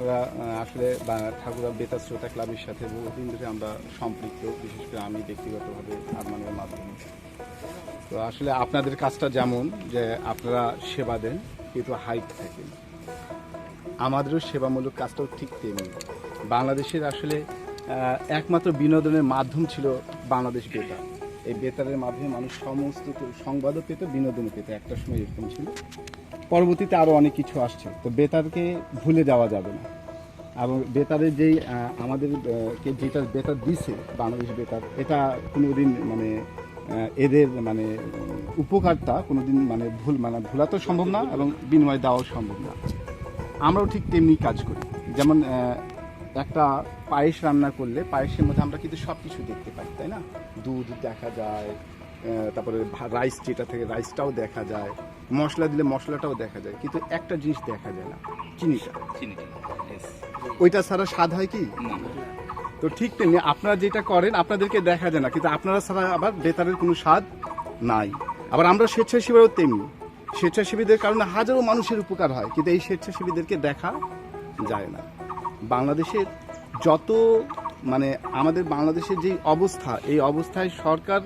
আপনারা আসলে ঠাকুরা বেতার শ্রোতা ক্লাবের সাথে বহুদিন ধরে আমরা সম্পৃক্ত, বিশেষ করে আমি ব্যক্তিগতভাবে আরমানের মাধ্যমে। তো আসলে আপনাদের কাজটা যেমন যে আপনারা সেবা দেন, কিন্তু হাইট থাকেন। আমাদেরও সেবামূলক কাজটাও ঠিক তেমনি। বাংলাদেশের আসলে একমাত্র বিনোদনের মাধ্যম ছিল বাংলাদেশ বেতার। এই বেতারের মাধ্যমে মানুষ সমস্ত সংবাদও পেত বিনোদনও পেত একটা সময় এরকম ছিল। পরবর্তীতে আরও অনেক কিছু আসছে তো বেতারকে ভুলে যাওয়া যাবে না। এবং বেতারের যেই আহ, আমাদের কে যেটা বেতার দিছে বাংলাদেশ বেতার এটা কোনোদিন মানে এদের মানে উপকারটা কোনোদিন মানে ভুল মানে ভোলা তো সম্ভব না এবং বিনিময় দেওয়াও সম্ভব না। আমরাও ঠিক তেমনি কাজ করি। যেমন একটা পায়েস রান্না করলে পায়েসের মধ্যে আমরা কিন্তু সব কিছু দেখতে পাই তাই না? দুধ দেখা যায় তারপরে রাইস যেটা থেকে রাইসটাও দেখা যায় মশলা দিলে মশলাটাও দেখা যায় কিন্তু একটা জিনিস দেখা যায় না চিনিটা। চিনিটা ওইটা ছাড়া স্বাদ হয় কি? তো ঠিক তেমনি আপনারা যেটা করেন আপনাদেরকে দেখা যায় না কিন্তু আপনারা ছাড়া আবার বেতারের কোনো স্বাদ নাই। আবার আমরা স্বেচ্ছাসেবীরাও তেমনি। স্বেচ্ছাসেবীদের কারণে হাজারো মানুষের উপকার হয় কিন্তু এই স্বেচ্ছাসেবীদেরকে দেখা যায় না। বাংলাদেশের যত মানে আমাদের বাংলাদেশের যে অবস্থা, এই অবস্থায় সরকার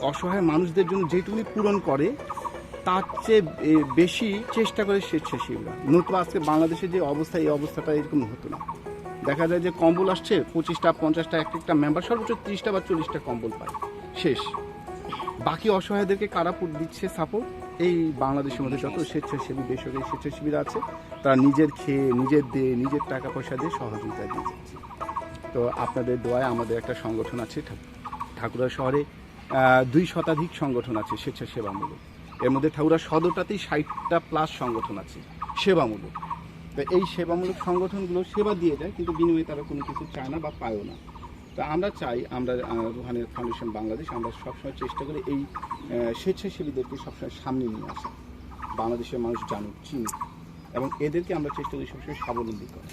অসহায় মানুষদের জন্য যেটুকুনি পূরণ করে, তার চেয়ে বেশি চেষ্টা করে স্বেচ্ছাসেবীরা। নতুবা আজকে বাংলাদেশের যে অবস্থা, এই অবস্থাটা এরকম হতো না। দেখা যায় যে কম্বল আসছে, পঁচিশটা, পঞ্চাশটা এক একটা মেম্বার সর্বোচ্চ ত্রিশটা বা চল্লিশটা কম্বল পায়। শেষ। বাকি অসহায়দেরকে কারা দিচ্ছে সাপোর্ট এই বাংলাদেশের মধ্যে যত স্বেচ্ছাসেবী বেসরকারি স্বেচ্ছাসেবীরা আছে, তারা নিজের খেয়ে, নিজের দিয়ে নিজের টাকা পয়সা দিয়ে সহযোগিতা দিয়ে যাচ্ছে। তো আপনাদের দোয়ায় আমাদের একটা সংগঠন আছে ঠাকুরা শহরে দুই শতাধিক সংগঠন আছে স্বেচ্ছাসেবামূলক। এর মধ্যে ঠাকুরা সদরটাতেই ষাটটা প্লাস সংগঠন আছে, সেবামূলক। তো এই সেবামূলক সংগঠনগুলো সেবা দিয়ে যায়, কিন্তু বিনিময়ে তারা কোনো কিছু চায় না বা পায়ও না। তো আমরা চাই আমরা রুহানের ফাউন্ডেশন বাংলাদেশ আমরা সবসময় চেষ্টা করি এই স্বেচ্ছাসেবীদেরকে সবসময় সামনে নিয়ে আসা। বাংলাদেশের মানুষ জানুক, চিনুক এবং এদেরকে আমরা চেষ্টা করি সবসময় স্বাবলম্বী করা।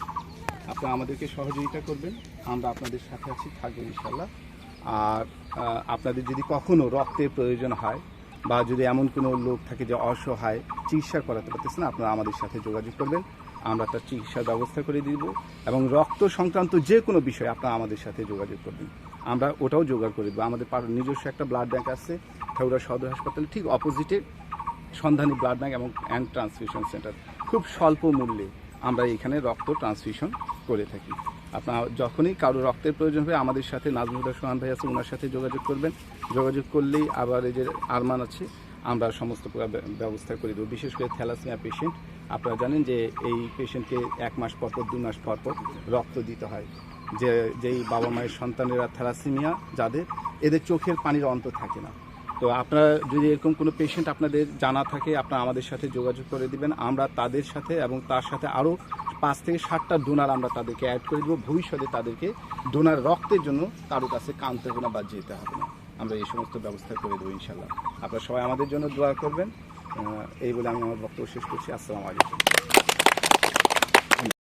আপনারা আমাদেরকে সহযোগিতা করবেন, আমরা আপনাদের সাথে আছি, থাকব ইনশাল্লাহ আর আপনাদের যদি কখনো রক্তের প্রয়োজন হয় বা যদি এমন কোনো লোক থাকে যে অসহায়, চিকিৎসা করাতে পারতেছে না, আপনারা আমাদের সাথে যোগাযোগ করবেন। আমরা তার চিকিৎসার ব্যবস্থা করে দিব এবং রক্ত সংক্রান্ত যে কোনো বিষয়ে আপনারা আমাদের সাথে যোগাযোগ করবেন। আমরা ওটাও জোগাড় করে দেবো। আমাদের নিজস্ব একটা ব্লাড ব্যাঙ্ক আছে ঠাকুরা সদর হাসপাতালে, ঠিক অপোজিটে সন্ধানী ব্লাড ব্যাঙ্ক এবং অ্যান্ড ট্রান্সফিউশন সেন্টার খুব স্বল্প মূল্যে আমরা এখানে রক্ত ট্রান্সফিউশন করে থাকি। আপনার যখনই কারও রক্তের প্রয়োজন হয় আমাদের সাথে নাজমুদ্দা সোহান ভাই আছে ওনার সাথে যোগাযোগ করবেন। যোগাযোগ করলেই আবার এই যে আরমান আছে আমরা সমস্ত ব্যবস্থা করে দেবো। বিশেষ করে থ্যালাসিমিয়া পেশেন্ট আপনারা জানেন যে এই পেশেন্টকে এক মাস পর পর, দু মাস পর পর রক্ত দিতে হয়। যে, যেই বাবা মায়ের সন্তানেরা থ্যালাসিমিয়া, যাদের, এদের চোখের পানির অন্ত থাকে না। তো আপনারা যদি এরকম কোনো পেশেন্ট আপনাদের জানা থাকে, আপনারা আমাদের সাথে যোগাযোগ করে দিবেন। আমরা তাদের সাথে এবং তার সাথে আরও পাঁচ থেকে ষাটটা ডোনার আমরা তাদেরকে অ্যাড করে দেবো। ভবিষ্যতে তাদেরকে ডোনার রক্তের জন্য কারও কাছে কানতে হবে না বা যেতে হবে না। আমরা এই সমস্ত ব্যবস্থা করে দেবো ইনশাল্লাহ আপনারা সবাই আমাদের জন্য দোয়া করবেন। এই বলে আমি আমার বক্তব্য শেষ করছি। আসসালামু আলাইকুম।